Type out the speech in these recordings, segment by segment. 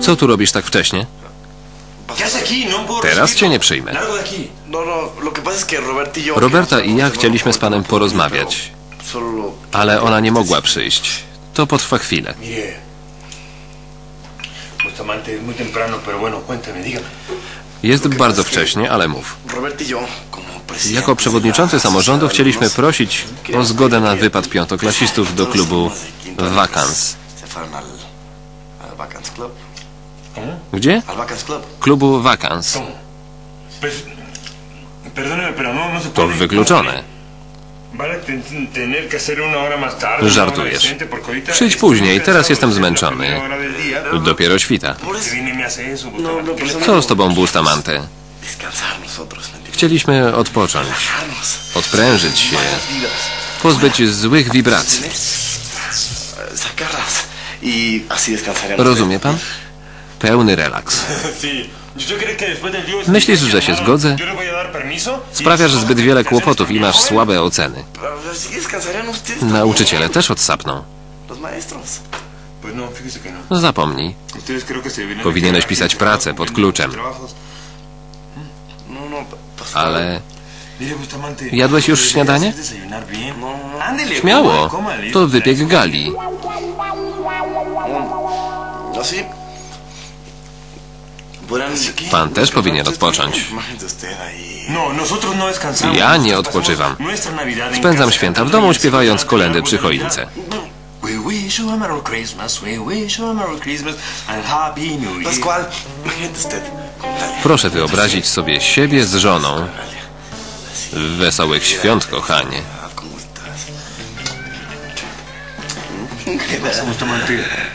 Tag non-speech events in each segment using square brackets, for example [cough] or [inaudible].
Co tu robisz tak wcześnie? No Teraz cię nie przyjmę. No, no, Roberta y. Roberta i ja chcieliśmy z panem porozmawiać, ale ona nie mogła przyjść. To potrwa chwilę. Jest bardzo wcześnie, ale mów. Y Jako przewodniczący samorządu chcieliśmy prosić o zgodę na wypad piątoklasistów do klubu Wakans. Hacer una hora más tarde. Żartujesz. una hora decente, porque ahorita Przyjdź później, teraz jestem zmęczony. Dopiero świta. Por ¿Qué eso... viene y No, no, ¿Qué le pues, Co z tobą, Bustamante? Chcieliśmy odpocząć, odprężyć się, pozbyć złych wibracji. Eh. Y. Rozumie pan? Pełny relaks. Sí. ¿Usted cree que después del Dios- Myślisz, że się zgodzę? Sprawiasz zbyt wiele kłopotów i masz słabe oceny. Nauczyciele też odsapną. No, no. Zapomnij. Powinieneś pisać pracę pod kluczem. No, no. Ale Jadłeś już śniadanie? No, no. Śmiało. To wypiek gali. Pan też powinien odpocząć. No, no. Ja nie odpoczywam. Spędzam święta w domu śpiewając kolendy przy choince. We wish you a Merry Christmas, we wish you a Merry Christmas and Happy New Year. Pascual, [laughs] imagínate usted. con Dalia. Proszę wyobrazić sobie siebie z żoną. Wesołych świąt, kochanie.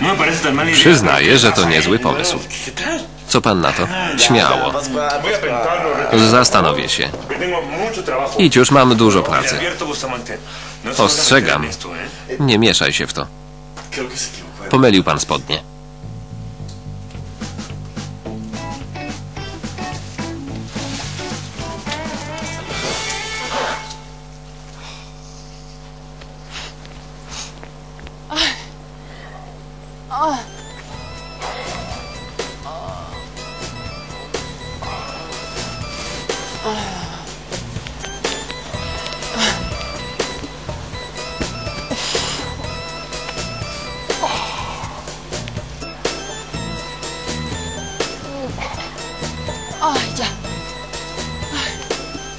No. Przyznaję, że to niezły pomysł. Co pan na to? Śmiało. Zastanowię się. Idź już, mam dużo pracy. Ostrzegam. Nie mieszaj się w to. Pomylił pan spodnie. Ay,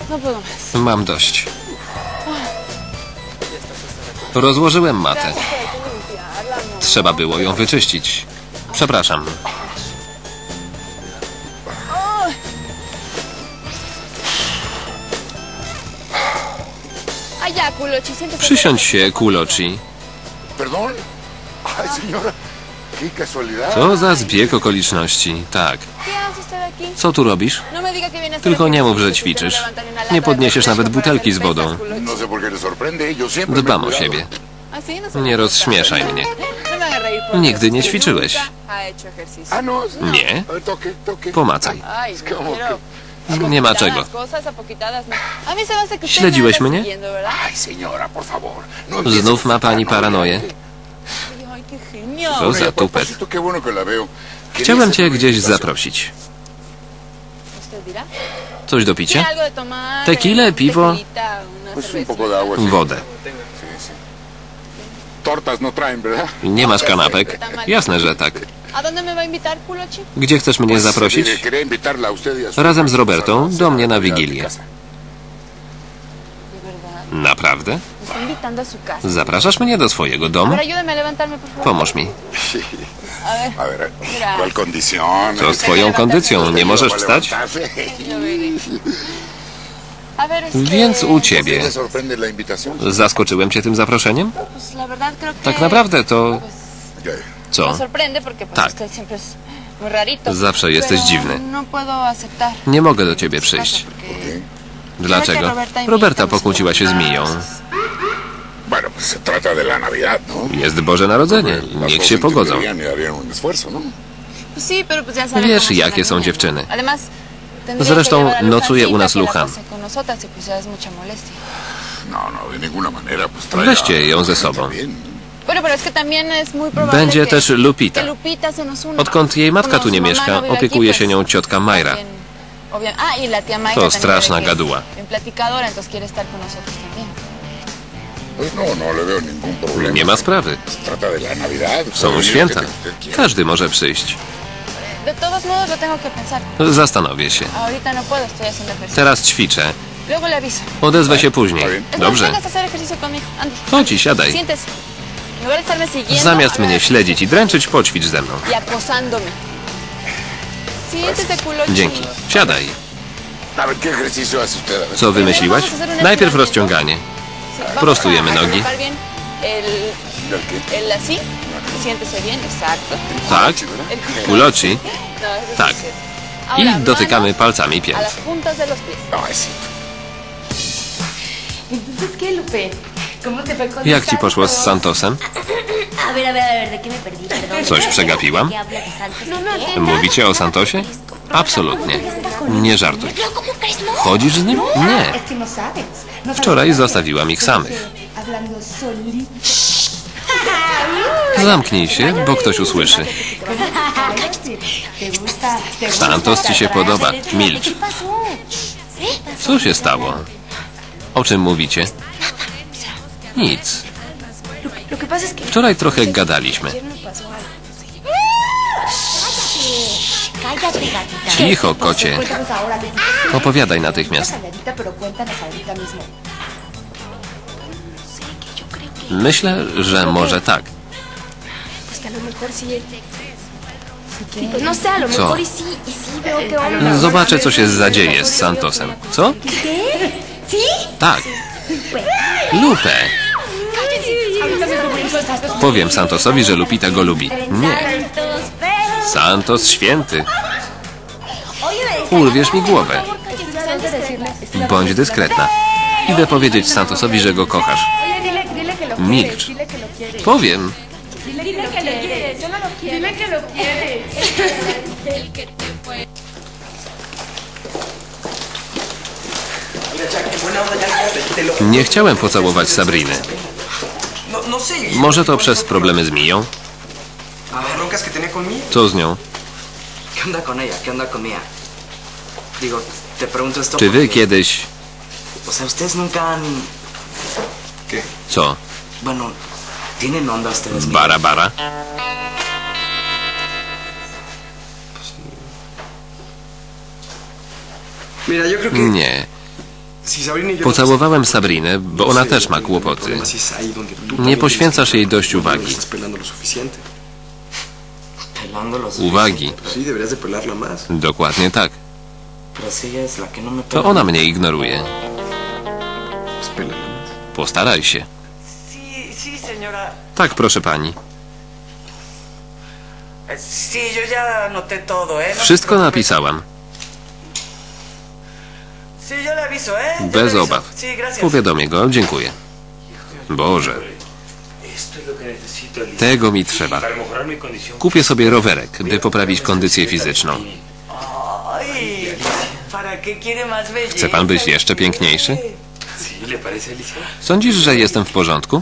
no más. Mam dość. Rozłożyłem matę. Trzeba było ją wyczyścić. Przepraszam. Przysiądź się, Kuloci. Co za zbieg okoliczności. Tak. Co tu robisz? Tylko nie mów, że ćwiczysz. Nie podniesiesz nawet butelki z wodą. No Dbam o siebie. ¿Ah? No Nie rozśmieszaj mnie. No Nigdy nie ćwiczyłeś. Ah. Nie? Pomacaj. Ay, no ¿Cómo quiero... Nie ma czego. Śledziłeś mnie? Znów ma pani paranoję. Co za tupet. Chciałem cię gdzieś zaprosić. Coś do ¿Quiere picia? agua. sí. Wodę. No. Nie masz kanapek? Jasne, że tak. Gdzie chcesz mnie zaprosić? Razem z Robertą do mnie na Wigilię. Naprawdę? Zapraszasz mnie do swojego domu? Pomóż mi. Co z twoją kondycją? Nie możesz wstać? Więc u ciebie. Zaskoczyłem cię tym zaproszeniem? Que... Tak naprawdę to... Co? Tak. Zawsze jesteś dziwny. no. Nie mogę do ciebie przyjść. Dlaczego? Roberta y pokłóciła się z Miją. ¿no? Jest Boże Narodzenie. Niech się pogodzą. y ¿no? Wiesz, jakie są dziewczyny. Zresztą nocuje u nas y mucha molestia. No, Weźcie ją ze sobą. Będzie też Lupita. Odkąd jej matka tu nie mieszka, opiekuje się nią ciotka Mayra. To straszna gaduła. bien platicadora, entonces quiere estar con nosotros también. Pues no, no le veo ningún problema. Nie ma sprawy. Są święta. Każdy może przyjść. Zastanowię się. No. Teraz ćwiczę. Odezwę się później. Dobrze. Chodź i siadaj. Zamiast mnie śledzić i dręczyć, poćwicz ze mną. A ver. Co wymyśliłaś? Najpierw rozciąganie. Prostujemy nogi. Tak. No, sí Tak. I dotykamy palcami pięt. No, es Entonces, ¿qué, Lupe? ¿Cómo te fue con Jak ci poszło z Santosem? A ver, a ver, a ver, ¿de qué me perdí? Perdón. Coś przegapiłam? No, no. Mówicie o Santosie? Absolutnie. Nie żartuj. No. Chodzisz z nim? Nie. No. No Wczoraj zostawiłam ich samych. Zamknij się, bo ktoś usłyszy. Santos ci się podoba. Milcz. Co się stało? O czym mówicie? Nic. Wczoraj trochę gadaliśmy. Cicho, kocie. Opowiadaj natychmiast. Myślę, że może tak. No Co? y y. Zobaczę, co się zadzieje z Santosem. Co? Tak. Lupę. Powiem Santosowi, że Lupita go lubi. Nie. Santos święty. Urwiesz mi głowę. Bądź dyskretna. Idę powiedzieć Santosowi, że go kochasz. Milcz. Powiem. Nie chciałem pocałować Sabriny. No, no. Może to przez problemy z Miją? Co z nią? Czy wy kiedyś... O sea, ustedes nunca han... ¿Qué? Co? Bara bara? Mira, yo creo que Nie. Pocałowałem Sabrinę, bo ona też ma kłopoty. Nie poświęcasz jej dość uwagi. Uwagi. Dokładnie tak. To ona mnie ignoruje. Postaraj się. Tak, proszę pani. Wszystko napisałam. Bez aviso. obaw. Powiadomię go, dziękuję. Boże, tego mi trzeba. Kupię sobie rowerek, by poprawić kondycję fizyczną. Chce pan być jeszcze piękniejszy? Sądzisz, że jestem w porządku?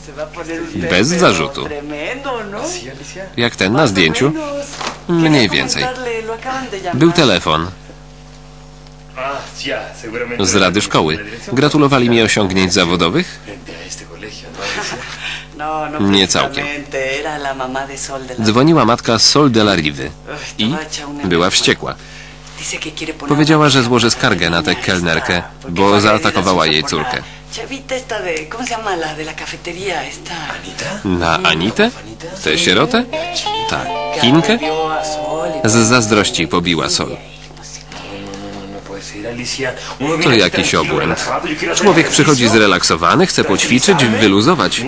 Bez zarzutu. ¿no? Jak ten na zdjęciu? Mniej więcej. Był telefon. Z rady szkoły. Gratulowali mi osiągnięć zawodowych? ¿no? No, Nie całkiem. Dzwoniła matka Sol de la Riwy i była wściekła. Powiedziała, że złoży skargę na tę kelnerkę, bo zaatakowała jej córkę. Na Anitę? Tę sierotę? Tak. y Z zazdrości pobiła Sol. To jakiś obłęd. Człowiek przychodzi zrelaksowany, chce poćwiczyć, wyluzować,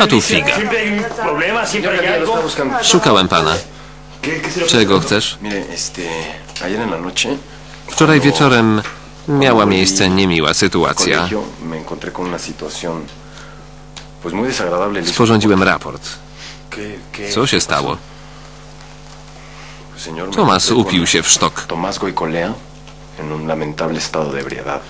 a tu figa. Szukałem pana. ¿Qué, qué se lo Czego chcesz? Wczoraj wieczorem miała miejsce niemiła sytuacja. Sporządziłem raport. ¿Qué- qué- Co się stało? Tomas upił się w sztok. En un lamentable estado de ebriedad.